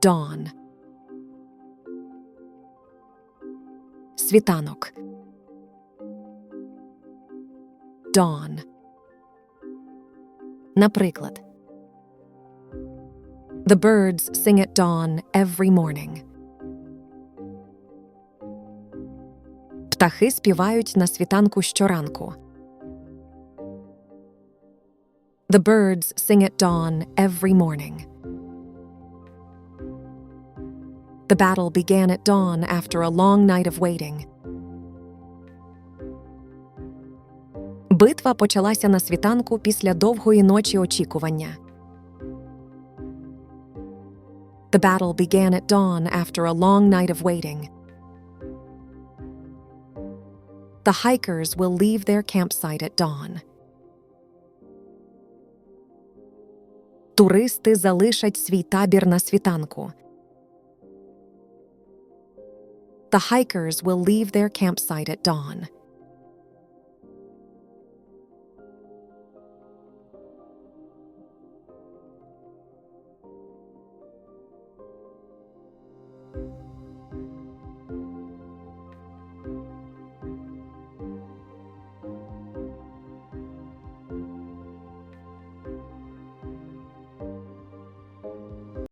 Dawn. Світанок. Dawn. Наприклад. The birds sing at dawn every morning. Птахи співають на світанку щоранку. The birds sing at dawn every morning. The battle began at dawn after a long night of waiting. Битва почалася на світанку після довгої ночі очікування. The battle began at dawn after a long night of waiting. The hikers will leave their campsite at dawn. Туристи залишать свій табір на світанку. The hikers will leave their campsite at dawn.